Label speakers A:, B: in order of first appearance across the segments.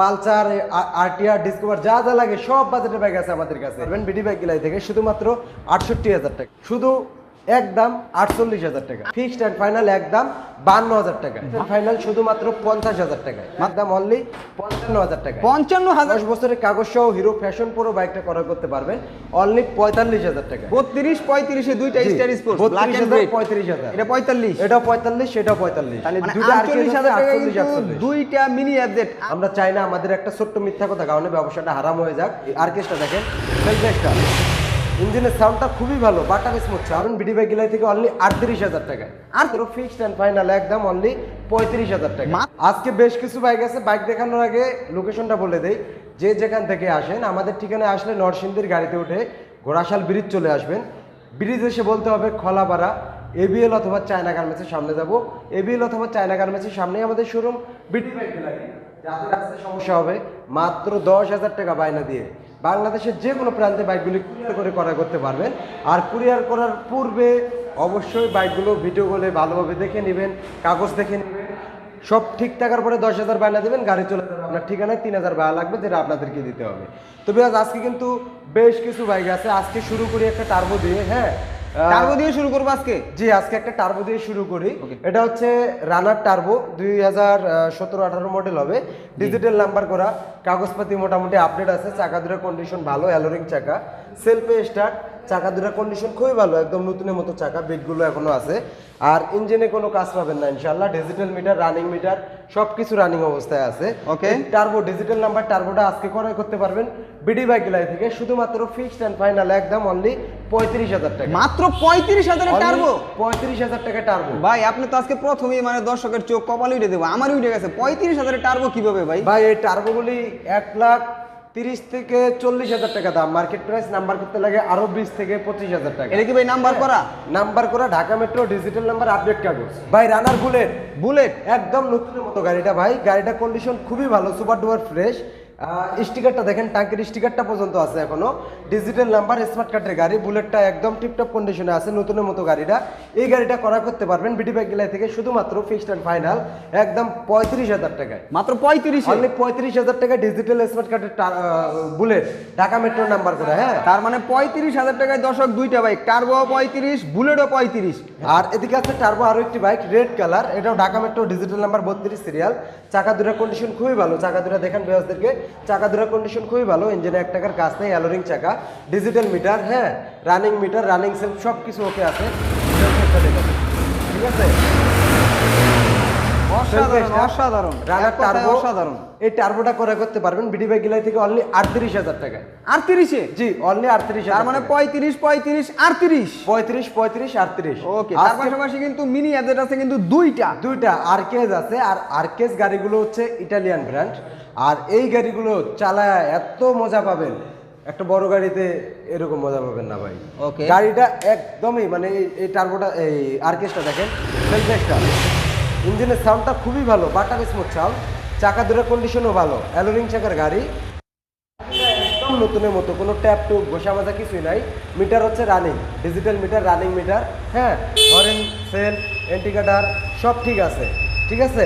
A: Pulsar RTR, discover, যা যা লাগে সব বাজেটের ব্যাগ আছে আমাদের কাছে। বিডি ব্যাগ গিলাই থেকে শুধুমাত্র আটষট্টি হাজার টাকা। শুধু একদম আটচল্লিশ হাজার টাকা। ফিক্সড অ্যান্ড ফাইনাল একদম বান্ন হাজার টাকা। ফাইনাল শুধুমাত্র পঞ্চাশ হাজার টাকা একদম অনলি পঞ্চান্ন হাজার টাকা
B: পঞ্চান্ন হাজার
A: বছরের কাগজ সহ হিরো ফ্যাশন প্রো বাইকটা করা করতে পারবেন। অনলি পঁয়তাল্লিশ হাজার টাকা
B: বত্রিশ পঁয়ত্রিশে দুইটা স্টার
A: 32
B: এন্ড
A: হাজার,
B: এটা পঁয়তাল্লিশ।
A: এটাও পঁয়তাল্লিশ সেটাও পঁয়তাল্লিশ। মানে
B: দুইটা
A: দুইটা
B: আটচল্লিশ হাজার টাকা
A: আছে,
B: কিন্তু
A: 48, 48
B: দুইটা মিনি অ্যাপডেট
A: আমরা চাই না আমাদের একটা ছোট্ট মিথ্যা কথা কারণে ব্যবসাটা হারাম হয়ে যাক। আর্কেস্টটা দেখেন ইঞ্জিনের সাউন্ডটা খুবই ভালো বাটার স্মুথ কারণ বিডি বাইক গিলাই থেকে অনলি আটত্রিশ হাজার টাকা। আর তোর ফিক্সড অ্যান্ড ফাইনাল একদম অনলি পঁয়ত্রিশ হাজার টাকা। আজকে বেশ কিছু বাইক আছে বাইক দেখানোর আগে লোকেশনটা বলে দেই। যে যেখান থেকে আসেন আমাদের ঠিকানায় আসলে নরসিংদীর গাড়িতে উঠে ঘোড়াশাল ব্রিজ চলে আসবেন। ব্রিজ এসে বলতে হবে খলাপাড়া এবিএল অথবা চায়না গার্মেন্টসের সামনে যাব। এবিএল অথবা চায়না গার্মেন্টসের সামনেই আমাদের শোরুম বিডি বাইক যাদের আসতে সমস্যা হবে মাত্র দশ হাজার টাকা বায়না দিয়ে। বাংলাদেশের যে কোনো প্রান্তে বাইকগুলি করে করা করতে পারবেন। আর কুরিয়ার করার পূর্বে অবশ্যই বাইকগুলো ভিডিও করে ভালোভাবে দেখে নেবেন, কাগজ দেখে নেবেন। সব ঠিক থাকার পরে দশ হাজার বায়না দেবেন, গাড়ি চলে যাবে। আপনার ঠিকানায় তিন হাজার বায়া লাগবে, যেটা আপনাদেরকে দিতে হবে। তবে আজ আজকে কিন্তু বেশ কিছু বাইক আছে। আজকে শুরু করি একটা টার্বো দিয়ে হ্যাঁ?
B: টার্বো দিয়ে শুরু করব আজকে?
A: জি আজকে একটা টার্বো দিয়ে শুরু করি। এটা হচ্ছে রানার টার্বো দুই হাজার সতেরো আঠারো মডেল হবে। ডিজিটাল নাম্বার করা কাগজপাতি মোটামুটি আপডেট আছে চাকা দুটো কন্ডিশন ভালো অ্যালোরিং চাকা। সেলফে স্টার্ট চাকা দুটো কন্ডিশন খুবই ভালো একদম নতুনের মতো চাকা বিটগুলো এখনও আছে। আর ইঞ্জিনে কোনো কাজ পাবেন না ইনশাল্লাহ ডিজিটাল মিটার রানিং মিটার সব কিছু রানিং অবস্থায় আছে।
B: ওকে
A: টার্বো ডিজিটাল নাম্বার টার্বোটা আজকে ক্রয় করতে পারবেন বিডি বাইক লাই থেকে শুধুমাত্র ফিক্সড অ্যান্ড ফাইনাল একদম অনলি পঁয়ত্রিশ হাজার টাকা।
B: মাত্র পঁয়ত্রিশ হাজার টার্বো
A: পঁয়ত্রিশ হাজার টাকা টার্বো
B: ভাই আপনি তো আজকে প্রথমেই মানে দর্শকের চোখ কপালে উঠে দেবো। আমার উঠে গেছে। পঁয়ত্রিশ হাজার টার্বো কীভাবে ভাই?
A: ভাই এই টার্বোগুলি এক লাখ তিরিশ থেকে চল্লিশ হাজার টাকা দাম। মার্কেট প্রাইস নাম্বার করতে লাগে আরও বিশ থেকে পঁচিশ হাজার টাকা।
B: এটা কি ভাই নাম্বার করা?
A: নাম্বার করা Dhaka metro digital number update কাগজ। ভাই রানার বুলেট
B: বুলেট
A: একদম নতুনের মতো গাড়িটা ভাই গাড়িটা কন্ডিশন খুবই ভালো সুপার ডুপার ফ্রেশ স্টিকারটা দেখেন টাঙ্কের স্টিকারটা পর্যন্ত আছে এখনও। ডিজিটাল নাম্বার স্মার্ট কার্ডের গাড়ি বুলেটটা একদম টিপটপ কন্ডিশনে আছে নতুনের মতো গাড়িটা। এই গাড়িটা করা করতে পারবেন বিডি ব্যাগ গেলাই থেকে শুধুমাত্র ফিক্সড অ্যান্ড ফাইনাল একদম পঁয়ত্রিশ হাজার টাকায়।
B: মাত্র পঁয়ত্রিশ?
A: অনলি পঁয়ত্রিশ হাজার টাকা ডিজিটাল স্মার্ট কার্ডের বুলেট ঢাকা মেট্রো নাম্বার করে হ্যাঁ?
B: তার মানে পঁয়ত্রিশ হাজার টাকায় দর্শক দুইটা বাইক টার্বো পঁয়ত্রিশ বুলেটও পঁয়ত্রিশ।
A: আর এদিকে আছে টার্বো আরও একটি বাইক রেড কালার এটাও ঢাকা মেট্রো ডিজিটাল নাম্বার বত্রিশ সিরিয়াল চাকা দুটা কন্ডিশন খুবই ভালো চাকা দুটা দেখেন বেয়াসদেরকে চাকা দুটা কন্ডিশন খুবই ভালো ইঞ্জিনে এক টাকার কাজ নেই অ্যালোরিং চাকা ডিজিটাল মিটার হ্যাঁ রানিং মিটার রানিং সেলফ সব কিছু ওকে আছে। ঠিক আছে?
B: অসাধারণ অসাধারণ।
A: রানার টার্বো
B: অসাধারণ।
A: এই টার্বোটা করে করতে পারবেন বিডি বাই গিলাই থেকে অনলি আটত্রিশ হাজার টাকা
B: আটত্রিশে?
A: জি অনলি আটত্রিশ
B: তার মানে পঁয়ত্রিশ পঁয়ত্রিশ আটত্রিশ?
A: পঁয়ত্রিশ পঁয়ত্রিশ আটত্রিশ।
B: ওকে তার পাশাপাশি কিন্তু মিনি আছে কিন্তু দুইটা।
A: দুইটা আরকেজ আছে আর আরকেজ গাড়িগুলো হচ্ছে ইটালিয়ান ব্র্যান্ড আর এই গাড়িগুলো চালায় এত মজা পাবেন। একটা বড় গাড়িতে এরকম মজা পাবেন না ভাই।
B: ওকে।
A: গাড়িটা একদমই মানে এই- টার্বোটা এই আরকেসটা দেখেন সেলফেসটা। ইঞ্জিনের সাউন্ডটা খুবই ভালো বাটার স্মুথ সাউন্ড চাকা দুটো কন্ডিশনও ভালো অ্যালোরিং চাকার গাড়ি। একদম নতুনের মতো কোনো ট্যাপ টুপ বসা মাজা কিছুই নাই। মিটার হচ্ছে running digital meter running meter হ্যাঁ? হরেন সেল এন্টিকাটার সব ঠিক আছে। ঠিক আছে.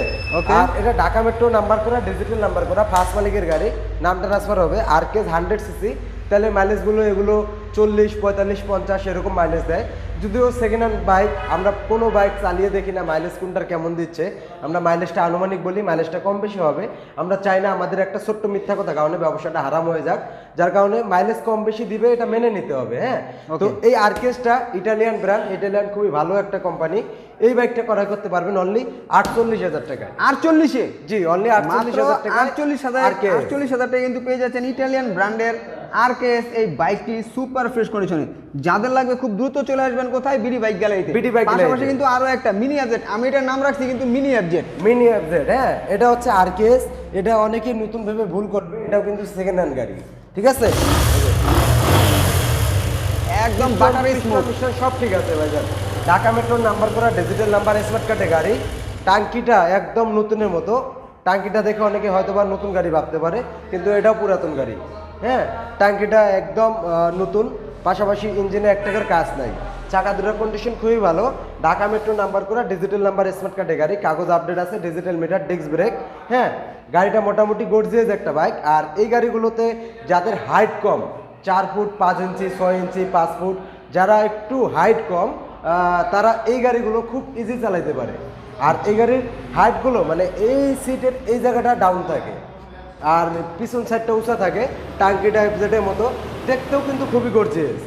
A: আর এটা ঢাকা মেট্রো নাম্বার করা ডিজিটাল নাম্বার করা ফার্স্ট মালিকের গাড়ি নাম ট্রান্সফার হবে। আর কেস হান্ড্রেড সিসি তাহলে মাইলেজগুলো এগুলো চল্লিশ পঁয়তাল্লিশ পঞ্চাশ এরকম মাইলেজ দেয়। যদিও সেকেন্ড হ্যান্ড বাইক আমরা কোনো বাইক চালিয়ে দেখি না মাইলেজ কোনটার কেমন দিচ্ছে। আমরা মাইলেজটা আনুমানিক বলি মাইলেজটা কম বেশি হবে। আমরা চাই না আমাদের একটা ছোট্ট মিথ্যা কথা কারণে ব্যবসাটা হারাম হয়ে যাক। যার কারণে মাইলেজ কম বেশি দিবে এটা মেনে নিতে হবে হ্যাঁ? তো. এই আর্কেসটা ইটালিয়ান ব্র্যান্ড ইটালিয়ান খুবই ভালো একটা কোম্পানি এই বাইকটা ক্রয় করতে পারবেন অনলি আটচল্লিশ হাজার টাকা।
B: আটচল্লিশে?
A: জি অনলি আটচল্লিশ হাজার টাকা
B: আটচল্লিশ হাজার আটচল্লিশ হাজার টাকা কিন্তু পেয়ে যাচ্ছেন ইটালিয়ান ব্র্যান্ডের আরকেএস এই বাইকটি সুপার ফ্রেশ কন্ডিশনে যাদের লাগবে খুব দ্রুত চলে আসবেন কোথায়? বিডি বাইক গ্যালারিতে
A: বিডি বাইক
B: পাশাপাশি কিন্তু আরও একটা মিনি অ্যাবজেট আমি এটার নাম রাখছি কিন্তু মিনি অ্যাবজেট
A: মিনি এফজেড হ্যাঁ এটা হচ্ছে আরকেএস এটা অনেকেই নতুন ভেবে ভুল করবে এটাও কিন্তু সেকেন্ড হ্যান্ড গাড়ি। ঠিক আছে?
B: একদম বাটার স্মুথ
A: সব ঠিক আছে ভাইজান। ঢাকা মেট্রোর নাম্বার করা ডিজিটাল নাম্বার স্মার্ট কার্ডে গাড়ি। টাঙ্কিটা একদম নতুনের মতো। টাঙ্কিটা দেখে অনেকে হয়তো বা নতুন গাড়ি ভাবতে পারে, কিন্তু এটাও পুরাতন গাড়ি। হ্যাঁ টাঙ্কিটা একদম নতুন। পাশাপাশি ইঞ্জিনে এক টাকার কাজ নাই। চাকা দুটোর কন্ডিশন খুবই ভালো। ঢাকা মেট্রো নাম্বার করা ডিজিটাল নাম্বার স্মার্ট কার্ডে গাড়ি। কাগজ আপডেট আছে ডিজিটাল মিটার ডিস্ক ব্রেক হ্যাঁ গাড়িটা মোটামুটি গর্জিয়াস একটা বাইক আর এই গাড়িগুলোতে যাদের হাইট কম, চার ফুট, পাঁচ ইঞ্চি, ছয় ইঞ্চি, পাঁচ ফুট, যারা একটু হাইট কম তারা এই গাড়িগুলো খুব ইজি চালাইতে পারে। আর এই গাড়ির হাইটগুলো মানে এই সিটের এই জায়গাটা ডাউন থাকে। আর পিছন সাইডটা উঁচা থাকে টাঙ্কি এফজেডের মতো। দেখতেও কিন্তু খুবই গর্জিয়াস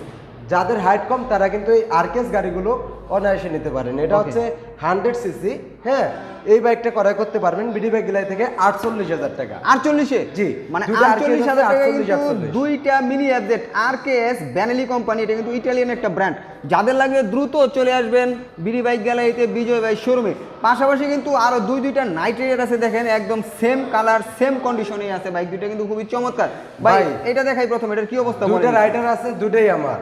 A: যাদের হাইট কম তারা কিন্তু এই আরকেস গাড়িগুলো অনায়াসে নিতে পারেন। এটা হচ্ছে হান্ড্রেড সিসি হ্যাঁ? এই বাইকটা ক্রয় করতে পারবেন বিডি বাইক গিলাই থেকে আটচল্লিশ হাজার টাকা।
B: আটচল্লিশে?
A: জি,
B: মানে আটচল্লিশ হাজার টাকা
A: 48,
B: কিন্তু
A: 48
B: দুইটা মিনি অ্যাবজেট আর কে এস ব্যানেলি কোম্পানি এটা কিন্তু ইটালিয়ান একটা ব্র্যান্ড যাদের লাগবে দ্রুত চলে আসবেন বিডি বাইক গ্যালারিতে বিজয় বাইক শোরুমে পাশাপাশি কিন্তু আরও দুই দুইটা নাইট রাইডার আছে দেখেন একদম সেম কালার সেম কন্ডিশনে আছে বাইক দুইটা কিন্তু খুবই চমৎকার। ভাই এটা দেখাই প্রথম এটার কি অবস্থা বলেন?
A: রাইডার আছে দুটোই আমার।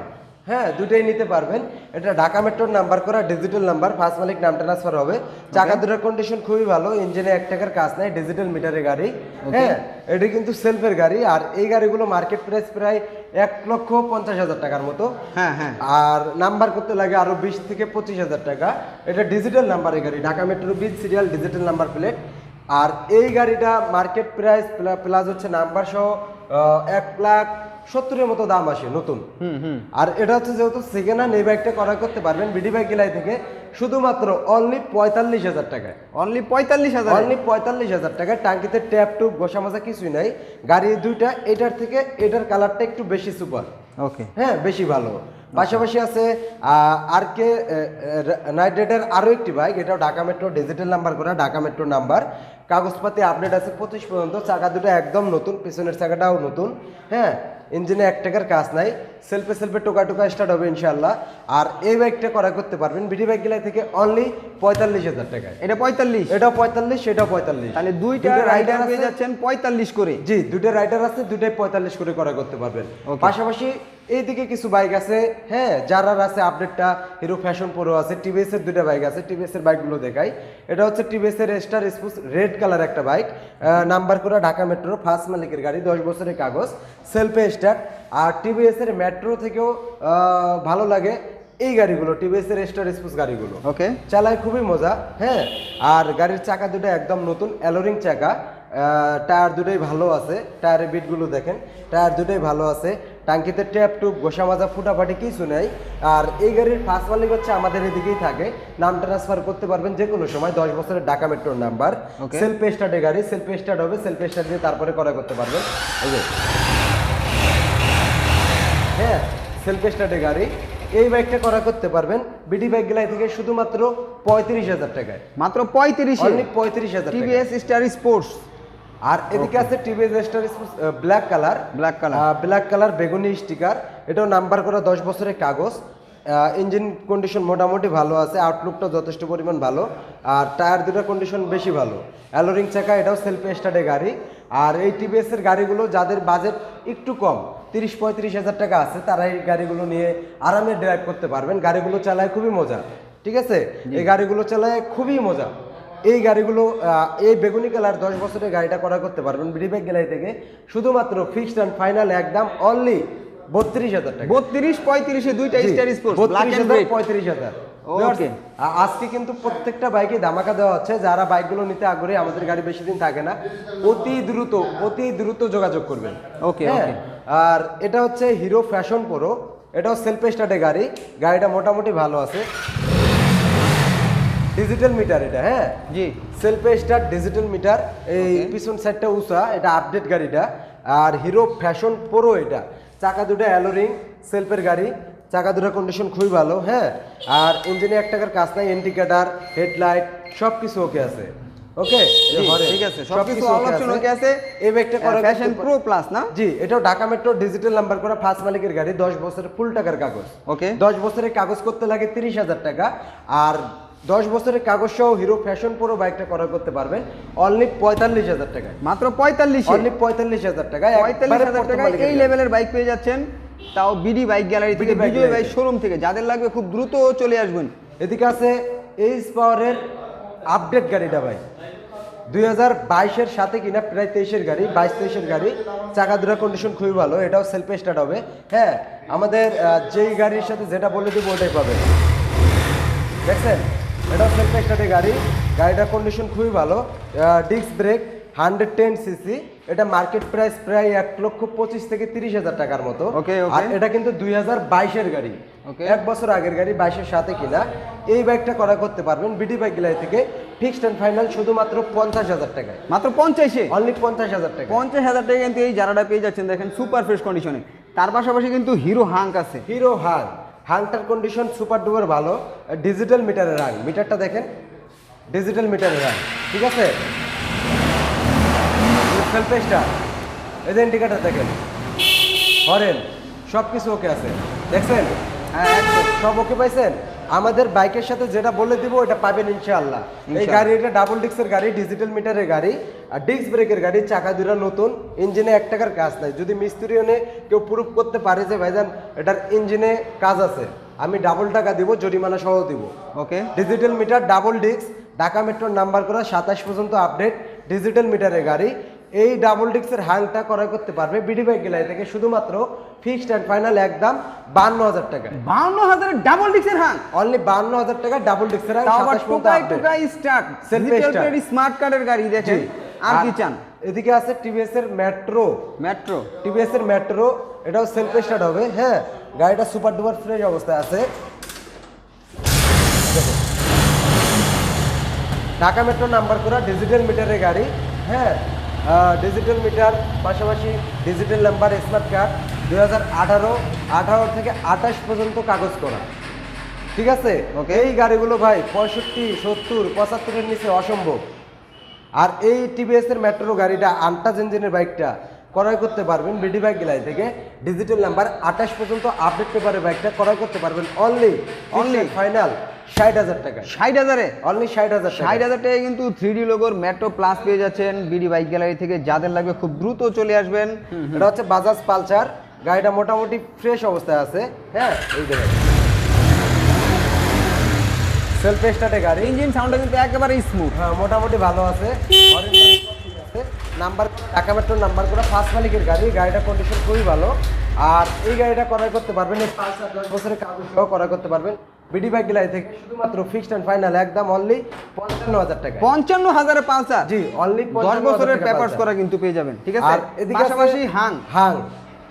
A: হ্যাঁ দুটোই নিতে পারবেন। এটা ঢাকা মেট্রোর নাম্বার করা ডিজিটাল নাম্বার ফার্স্ট মালিক নাম ট্রান্সফার হবে। চাকা দুটোর কন্ডিশন খুবই ভালো ইঞ্জিনে এক টাকার কাজ নাই ডিজিটাল মিটারের গাড়ি। হ্যাঁ এটি কিন্তু সেলফের গাড়ি আর এই গাড়িগুলো মার্কেট প্রাইস প্রায় এক লক্ষ পঞ্চাশ হাজার টাকার মতো।
B: হ্যাঁ হ্যাঁ।
A: আর নাম্বার করতে লাগে আরও বিশ থেকে পঁচিশ হাজার টাকা। এটা ডিজিটাল নাম্বারের গাড়ি ঢাকা মেট্রো বিচ সিরিয়াল ডিজিটাল নাম্বার প্লেট আর এই গাড়িটা মার্কেট প্রাইস প্লাস হচ্ছে নাম্বার সহ এক লাখ সত্তরের মতো দাম আসে নতুন।
B: হুম হুম।
A: আর এটা হচ্ছে যেহেতু সেকেন্ড হ্যান্ড এই বাইকটা ক্রয় করতে পারবেন বিডি বাইক গিলাই থেকে শুধুমাত্র অনলি পঁয়তাল্লিশ হাজার টাকায়।
B: অনলি পঁয়তাল্লিশ হাজার?
A: অনলি পঁয়তাল্লিশ হাজার টাকা টাঙ্কিতে ট্যাপ টুপ গোসা মাজা কিছুই নাই। গাড়ি দুইটা এটার থেকে এটার কালারটা একটু বেশি সুপার
B: ওকে
A: হ্যাঁ বেশি ভালো। পাশাপাশি আছে আর কে নাইট রাইডার আরও একটি বাইক এটাও ঢাকা মেট্রো ডিজিটাল নাম্বার করা ঢাকা মেট্রো নাম্বার কাগজপাতি আপডেট আছে পঁচিশ পর্যন্ত চাকা দুটো একদম নতুন পিছনের চাকাটাও নতুন। হ্যাঁ ইঞ্জিনে এক টাকার কাজ নাই সেলফে সেলফে টোকা টোকা স্টার্ট হবে ইনশাল্লাহ আর এই বাইকটা করা করতে পারবেন বিডি বাইক গিলাই থেকে অনলি পঁয়তাল্লিশ হাজার টাকায়
B: এটা পঁয়তাল্লিশ?
A: এটাও পঁয়তাল্লিশ সেটাও পঁয়তাল্লিশ।
B: তাহলে দুইটা রাইডার পেয়ে যাচ্ছেন পঁয়তাল্লিশ করে।
A: জি দুটো রাইডার আছে দুটাই পঁয়তাল্লিশ করে করা করতে পারবেন। পাশাপাশি এইদিকে কিছু বাইক আছে হ্যাঁ যারার আছে আপডেটটা হিরো ফ্যাশন প্রো আছে টিভিএস এর দুটো বাইক আছে টিভিএস এর বাইকগুলো দেখাই। এটা হচ্ছে টিভিএস এর স্টার স্পুস রেড কালার একটা বাইক নাম্বার করা ঢাকা মেট্রো ফার্স্ট মালিকের গাড়ি দশ বছরের কাগজ সেলফে স্টার্ট আর টিভিএস এর মেট্রো থেকেও ভালো লাগে এই গাড়িগুলো টিভিএস এর স্টার স্পুস গাড়িগুলো।
B: ওকে
A: চালায় খুবই মজা হ্যাঁ? আর গাড়ির চাকা দুটো একদম নতুন অ্যালোরিং চাকা টায়ার দুটোই ভালো আছে টায়ারের বিটগুলো দেখেন টায়ার দুটোই ভালো আছে টাঙ্কিতে ট্যাপ টুপ গোসা মাজা ফুটাফাটি কিছু নেই। আর এই গাড়ির ফার্স্ট মালিক হচ্ছে আমাদের এদিকেই থাকে নাম ট্রান্সফার করতে পারবেন যে কোনো সময় দশ বছরের ঢাকা মেট্রোর নাম্বার. সেলফ স্টার্টে গাড়ি সেলফ স্টার্ট হবে সেলফ স্টার্ট দিয়ে তারপরে করা করতে পারবেন। এই সেলফ স্টার্টে গাড়ি এই বাইকটা করা করতে পারবেন। বিডি বাইক গেলাই থেকে শুধুমাত্র পঁয়ত্রিশ হাজার টাকায়।
B: মাত্র পঁয়ত্রিশ
A: পঁয়ত্রিশ হাজার
B: টিভিএস স্টার স্পোর্টস
A: আর এদিকে আছে TVS Star black colour
B: Black color।
A: Black colour বেগুনি স্টিকার এটাও নাম্বার করা দশ বছরের কাগজ। ইঞ্জিন কন্ডিশন মোটামুটি ভালো আছে আউটলুকটা যথেষ্ট পরিমাণ ভালো। আর টায়ার দুটার কন্ডিশন বেশি ভালো। অ্যালোরিং চাকা এটাও সেলফ স্টার্টে গাড়ি। আর এই টিভিএস এর গাড়িগুলো যাদের বাজেট একটু কম তিরিশ পঁয়ত্রিশ হাজার টাকা আছে তারা এই গাড়িগুলো নিয়ে আরামে ড্রাইভ করতে পারবেন। গাড়িগুলো চালায় খুবই মজা ঠিক আছে? এই গাড়িগুলো চালায় খুবই মজা। এই গাড়িগুলো এই বেগুনি কালার দশ বছরের গাড়িটা করা করতে পারবেন বিডিব্যাগ গ্যালারি থেকে। শুধুমাত্র ফিক্সড অ্যান্ড ফাইনাল একদম অনলি বত্রিশ হাজার টাকা।
B: বত্রিশ পঁয়ত্রিশে দুইটা স্টার স্পোর্টস ব্ল্যাক
A: 32
B: এন্ড
A: হাজার,
B: হোয়াইট
A: 35 হাজার।
B: Okay.
A: আ- আজকে কিন্তু প্রত্যেকটা বাইকে ধামাকা দেওয়া হচ্ছে। যারা বাইকগুলো নিতে আগ্রহী আমাদের গাড়ি বেশি দিন থাকে না অতি দ্রুত অতি দ্রুত যোগাযোগ করবেন।
B: ওকে
A: হ্যাঁ, আর এটা হচ্ছে হিরো ফ্যাশন প্রো এটাও সেলফ স্টার্টে গাড়ি। গাড়িটা মোটামুটি ভালো আছে। ডিজিটাল মিটার এটা হ্যাঁ?
B: জি।
A: সেলফ স্টার্ট ডিজিটাল মিটার এই. পিছন সাইডটা উষা এটা আপডেট গাড়িটা। আর হিরো ফ্যাশন প্রো এটা। চাকা দুটো অ্যালোরিং সেলফের গাড়ি। চাকা দুটোর কন্ডিশন খুবই ভালো হ্যাঁ? আর ইঞ্জিনে এক টাকার কাজ নাই ইন্ডিকেটার হেডলাইট সব কিছু ওকে আছে ওকে
B: ঠিক আছে সবকিছু অল অপশন ওকে আছে।
A: এই ব্যাগটা করা
B: ফ্যাশন প্রো প্লাস না?
A: জি এটাও ঢাকা মেট্রো ডিজিটাল নাম্বার করা ফার্স্ট মালিকের গাড়ি দশ বছরের ফুল টাকার কাগজ।
B: ওকে
A: দশ বছরের কাগজ করতে লাগে তিরিশ হাজার টাকা আর দশ বছরের কাগজ সহ হিরো ফ্যাশন প্রো বাইকটা করা করতে পারবেন অনলি পঁয়তাল্লিশ হাজার টাকায়।
B: মাত্র পঁয়তাল্লিশে?
A: অনলি পঁয়তাল্লিশ হাজার টাকায়
B: পঁয়তাল্লিশ হাজার
A: প্রথম
B: টাকায় এই লেভেলের বাইক পেয়ে যাচ্ছেন। তাও বিডি বাইক গ্যালারি থেকে বিজয় বাইক শোরুম থেকে। যাদের লাগবে খুব দ্রুত চলে আসবেন।
A: এদিকে আছে এইচ পাওয়ারের আপডেট গাড়িটা ভাই। দুই হাজার বাইশের সাথে কিনা প্রায় তেইশের গাড়ি বাইশ তেইশের গাড়ি। চাকা দুটা কন্ডিশন খুবই ভালো এটাও সেলফ স্টার্ট হবে। হ্যাঁ আমাদের যেই গাড়ির সাথে যেটা বলে দিব ওটাই পাবে দেখছেন? এটাও সেলফ স্টার্টের গাড়ি। গাড়িটার কন্ডিশন খুবই ভালো। Disc brake hundred ten CC এটা মার্কেট প্রাইস প্রায় এক লক্ষ পঁচিশ থেকে তিরিশ হাজার টাকার মতো. আর এটা কিন্তু দুই হাজার বাইশের গাড়ি. এক বছর আগের গাড়ি বাইশের সাথে কিনা। এই বাইকটা করা করতে পারবেন বিডি বাইক গিলাই থেকে ফিক্সড অ্যান্ড ফাইনাল শুধুমাত্র পঞ্চাশ হাজার টাকায়।
B: মাত্র পঞ্চাশে?
A: অনলি পঞ্চাশ হাজার টাকা
B: পঞ্চাশ হাজার টাকা কিন্তু এই জারাটা পেয়ে যাচ্ছেন দেখেন সুপার ফ্রেশ কন্ডিশনে তার পাশাপাশি কিন্তু হিরো হাঙ্ক আছে।
A: হিরো হাং হাংটার কন্ডিশন সুপার ডুপার ভালো। ডিজিটাল মিটারের হাং মিটারটা দেখেন ডিজিটাল মিটারের হাং ঠিক আছে? সেলফ স্টার এই যে ইন্ডিকেটার দেখেন। হরেন সব কিছু ওকে আছে। দেখছেন?
B: হ্যাঁ।
A: সব ওকে পাইছেন? আমাদের বাইকের সাথে যেটা বলে দিব ওটা পাবেন ইনশাআল্লাহ। এই গাড়ি এটা ডাবল ডিস্কের গাড়ি ডিজিটাল মিটারের গাড়ি। আর ডিস্ক ব্রেকের গাড়ি চাকা দুটা নতুন। ইঞ্জিনে এক টাকার কাজ নাই। যদি মিস্ত্রি এনে কেউ প্রুফ করতে পারে যে ভাইজান এটার ইঞ্জিনে কাজ আছে। আমি ডাবল টাকা দিব জরিমানা সহ দিব।
B: Okay
A: digital meter double disc Dhaka মেট্রোর নাম্বার করা সাতাশ পর্যন্ত আপডেট ডিজিটাল মিটারের গাড়ি। এই ডাবল ডিক্সের হাংটা ক্রয় করতে পারবে বিডি বাইক গেলাই থেকে শুধুমাত্র ফিক্সড অ্যান্ড ফাইনাল একদম বান্ন হাজার টাকা।
B: বাউন্ন হাজারের ডাবল ডিক্সের হাঙ্ক
A: অনলি বান্ন হাজার টাকা ডাবল ডিক্সের হাং
B: আবার টোকাই টোকাই স্টার্ট স্মার্ট কার্ডের গাড়ি দেখেন। আর কি চান?
A: এদিকে আছে টিভিএস এর মেট্রো
B: মেট্রো
A: টিভিএস এর মেট্রো এটাও সেলফ স্টার্ট হবে হ্যাঁ? গাড়িটা সুপার ডুপার ফ্রেশ অবস্থায় আছে। ঢাকা মেট্রো নাম্বার করা ডিজিটাল মিটারের গাড়ি হ্যাঁ? ডিজিটাল মিটার পাশাপাশি ডিজিটাল নাম্বার স্মার্ট কার্ড দুই হাজার আঠারো আঠারো থেকে আঠাশ পর্যন্ত কাগজ করা। ঠিক আছে?
B: Okay.
A: এই গাড়িগুলো ভাই পঁয়ষট্টি সত্তর পঁচাত্তরের নিচে অসম্ভব। আর এই টিভিএস এর মেট্রো গাড়িটা আন্টাজ ইঞ্জিনের বাইকটা ক্রয় করতে পারবেন বিডি বাইক গেলাই থেকে। ডিজিটাল নাম্বার আঠাশ পর্যন্ত আপডেট পেপারের বাইকটা ক্রয় করতে পারবেন অনলি অনলি ফাইনাল ষাট হাজার টাকা।
B: ষাট হাজারে?
A: অনলি ষাট হাজার
B: ষাট হাজার টাকায় কিন্তু থ্রি ডি লোগোর মেট্রো প্লাস পেয়ে যাচ্ছেন বিডি বাইক গ্যালারি থেকে। যাদের লাগবে খুব দ্রুত চলে আসবেন।
A: এটা হচ্ছে বাজাজ পালসার গাড়িটা মোটামুটি ফ্রেশ অবস্থায় আছে। হ্যাঁ এই দেখেন। সেলফ স্টার্টে গাড়ি।
B: ইঞ্জিন সাউন্ডটা কিন্তু একেবারে স্মুথ
A: হ্যাঁ মোটামুটি ভালো আছে। নাম্বার ঢাকা মেট্রোর নাম্বার করে ফার্স্ট মালিকের গাড়ি। গাড়িটা কন্ডিশন খুবই ভালো। আর এই গাড়িটা ক্রয় করতে পারবেন পাঁচ সাত দশ বছরের কাগজ ক্রয় করতে পারবেন। বিডি বাইক গিলাই থেকে শুধুমাত্র ফিক্সড অ্যান্ড ফাইনাল একদম অনলি পঞ্চান্ন হাজার টাকা
B: পঞ্চান্ন হাজারে পালসার?
A: জি অনলি
B: দশ বছরের পেপারস করা কিন্তু পেয়ে যাবেন ঠিক আছে?
A: আর এদিকে
B: পাশাপাশি হাং
A: হাং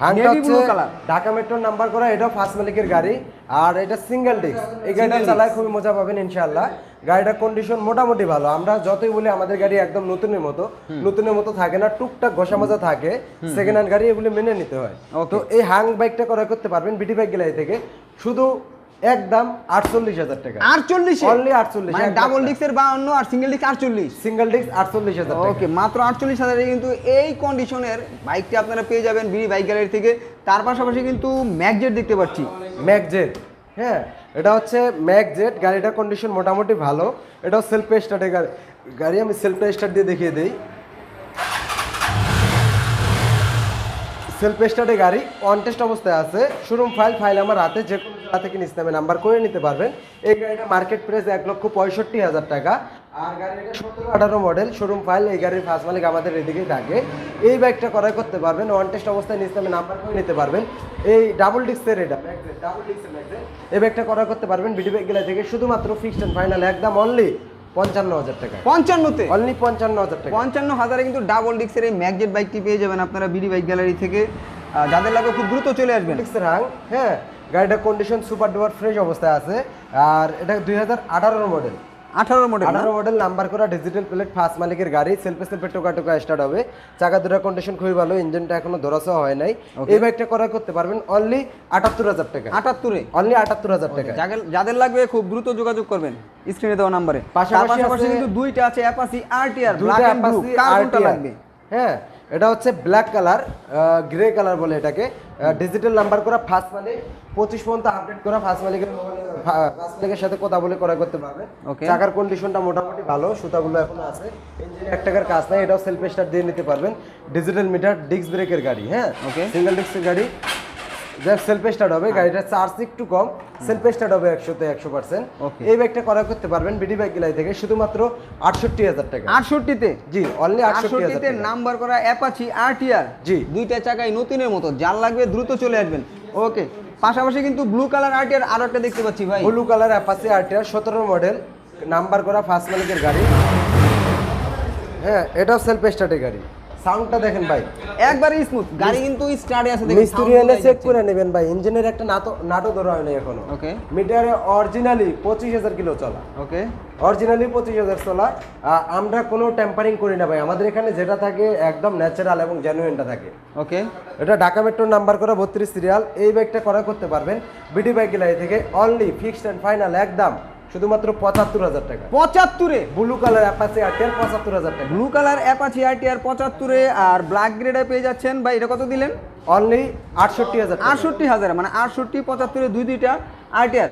A: হাংটা
B: Navy blue
A: হচ্ছে
B: color।
A: ঢাকা মেট্রোর নাম্বার করা এটাও ফার্স্ট মালিকের গাড়ি। আর এটা সিঙ্গেল ডিস্ক এই গাড়িটা চালায় খুবই মজা পাবেন ইনশাআল্লাহ। গাড়িটার কন্ডিশন মোটামুটি ভালো। আমরা যতই বলি আমাদের গাড়ি একদম নতুনের মতো। নতুনের মতো থাকে না টুকটাক ঘষা মজা থাকে। সেকেন্ড হ্যান্ড গাড়ি এগুলো মেনে নিতে হয়. তো এই হাং বাইকটা ক্রয় করতে পারবেন বিডি বাইক গেলাই থেকে। শুধু একদম আটচল্লিশ হাজার টাকা।
B: আটচল্লিশ?
A: Only 48
B: মানে ডাবল ডিক্সের বাউন্ন আর সিঙ্গেল ডিক্স আটচল্লিশ?
A: সিঙ্গেল ডিস্ক আটচল্লিশ হাজার টাকা।
B: ওকে মাত্র আটচল্লিশ হাজারে কিন্তু এই কন্ডিশনের বাইকটি আপনারা পেয়ে যাবেন বিডি বাইক গ্যালারি থেকে। তার পাশাপাশি কিন্তু ম্যাকজেট দেখতে পাচ্ছি।
A: ম্যাকজেট হ্যাঁ। এটা হচ্ছে ম্যাকজেট গাড়িটার কন্ডিশন মোটামুটি ভালো। এটাও সেলফ স্টার্টের গাড়ি। গাড়ি আমি সেলফ স্টার্ট দিয়ে দেখিয়ে দিই। সেলফ স্টার্টের গাড়ি অনটেস্ট অবস্থায় আছে। শোরুম ফাইল ফাইল আমার হাতে, যে কোনো জায়গা থেকে হবে নাম্বার করে নিতে পারবেন। এই গাড়িটা মার্কেট প্রাইস এক লক্ষ পঁয়ষট্টি হাজার টাকা। আর গাড়িটা সতেরো, আঠারো মডেল শোরুম ফাইল এই গাড়ির ফার্স্ট মালিক আমাদের এদিকেই থাকে এই বাইকটা ক্রয় করতে পারবেন ওয়ান টেস্ট অবস্থায় হবে নাম্বার করে নিতে পারবেন। এই ডাবল ডিস্কের এটা ডাবল ডিস্কের এই বাইকটা ক্রয় করতে পারবেন বিডি বাইক গেলা থেকে শুধুমাত্র ফিক্সড অ্যান্ড ফাইনাল একদম অনলি পঞ্চান্ন হাজার টাকা।
B: পঞ্চান্নতে?
A: অনলি পঞ্চান্ন হাজার টাকা।
B: পঞ্চান্ন হাজারে কিন্তু ডাবল ডিক্সের এই বাইকটি পেয়ে যাবেন আপনারা বিডি বাইক গ্যালারি থেকে। যাদের খুব দ্রুত চলে আসবেন।
A: হাং হ্যাঁ গাড়িটার কন্ডিশন সুপার ডুপার ফ্রেশ অবস্থায় আছে। আর এটা দুই হাজার আঠারোর মডেল
B: আঠারো মডেল
A: আঠারো মডেল নাম্বার করা ডিজিটাল প্লেট ফার্স্ট মালিকের গাড়ি সেলফে সেলফে টোকা টোকা স্টার্ট হবে। চাকা দুটার কন্ডিশন খুবই ভালো ইঞ্জিনটা এখনও ধরাসা হয় নাই। এই বাইকটা ক্রয় করতে পারবেন অনলি আটাত্তর হাজার টাকা।
B: আটাত্তরে?
A: অনলি আটাত্তর হাজার টাকা।
B: যাদের- লাগবে খুব দ্রুত যোগাযোগ করবেন স্ক্রিনে দেওয়া নাম্বারে।
A: পাশাপাশি
B: কিন্তু দুইটা আছে অ্যাপাসি আরটিআর ব্ল্যাক
A: দুইটা
B: এন্ড ব্লু
A: Apache
B: কার কোনটা লাগবে?
A: হ্যাঁ এটা হচ্ছে ব্ল্যাক কালার গ্রে কালার বলে এটাকে। ডিজিটাল নাম্বার করা ফার্স্ট মালিক পঁচিশ পর্যন্ত আপডেট করা ফার্স্ট মালিকের ফার্স্ট মালিকের সাথে কথা বলে ক্রয় করতে পারবে. চাকার কন্ডিশনটা মোটামুটি ভালো সুতাগুলো এখন আছে। ইঞ্জিনে এক টাকার কাজ নাই এটাও সেলফ স্টার্ট দিয়ে নিতে পারবেন। ডিজিটাল মিটার ডিস্ক ব্রেকের গাড়ি হ্যাঁ?
B: ওকে
A: সিঙ্গেল ডিস্কের গাড়ি। জাস্ট সেলফ স্টার্ট হবে গাড়িটার চার্জ একটু কম সেলফ স্টার্ট হবে একশোতে একশো পার্সেন্ট. এই বাইকটা করা করতে পারবেন বিডি বাইক গিলাই থেকে শুধুমাত্র আটষট্টি হাজার টাকা।
B: আটষট্টিতে?
A: জি অনলি
B: আটষট্টিতে নাম্বার করা অ্যাপাচি আরটিআর
A: জি।
B: দুইটা চাকায় নতুনের মতো যার লাগবে দ্রুত চলে আসবেন। ওকে পাশাপাশি কিন্তু ব্লু কালার আরটিআর আরও একটা দেখতে পাচ্ছি ভাই।
A: ব্লু কালার অ্যাপাসি আরটিআর সতেরো মডেল নাম্বার করা ফার্স্ট মালিকের গাড়ি। হ্যাঁ এটাও সেলফ স্টার্টের গাড়ি। সাউন্ডটা দেখেন ভাই।
B: একবারে স্মুথ গাড়ি কিন্তু স্টার্টে আছে দেখেন
A: মিস্ত্রি এনে চেক করে নেবেন ভাই। ইঞ্জিনের একটা নাটো নাটো ধরা হয়নি এখনও।
B: ওকে
A: মিটারে অরিজিনালি পঁচিশ হাজার কিলো চলা।
B: ওকে
A: অরিজিনালি পঁচিশ হাজার চলা। আমরা কোনো টেম্পারিং করি না ভাই। আমাদের এখানে যেটা থাকে একদম ন্যাচারাল এবং জেনুইনটা থাকে।
B: ওকে
A: এটা ঢাকা মেট্রোর নাম্বার করা বত্রিশ সিরিয়াল এই বাইকটা করা করতে পারবেন। বিডি বাইক গিলাই থেকে। অনলি ফিক্সড অ্যান্ড ফাইনাল একদম। শুধুমাত্র পঁচাত্তর হাজার টাকা।
B: পঁচাত্তরে?
A: ব্লু কালার অ্যাপাচি আরটিআর পঁচাত্তর হাজার টাকা।
B: ব্লু কালার অ্যাপাচি আরটিআর পঁচাত্তরে আর ব্ল্যাক গ্রেডে পেয়ে যাচ্ছেন ভাই এটা কত দিলেন?
A: অনলি আটষট্টি হাজার
B: আটষট্টি হাজার মানে আটষট্টি পঁচাত্তরে দুই দুইটা আরটিআর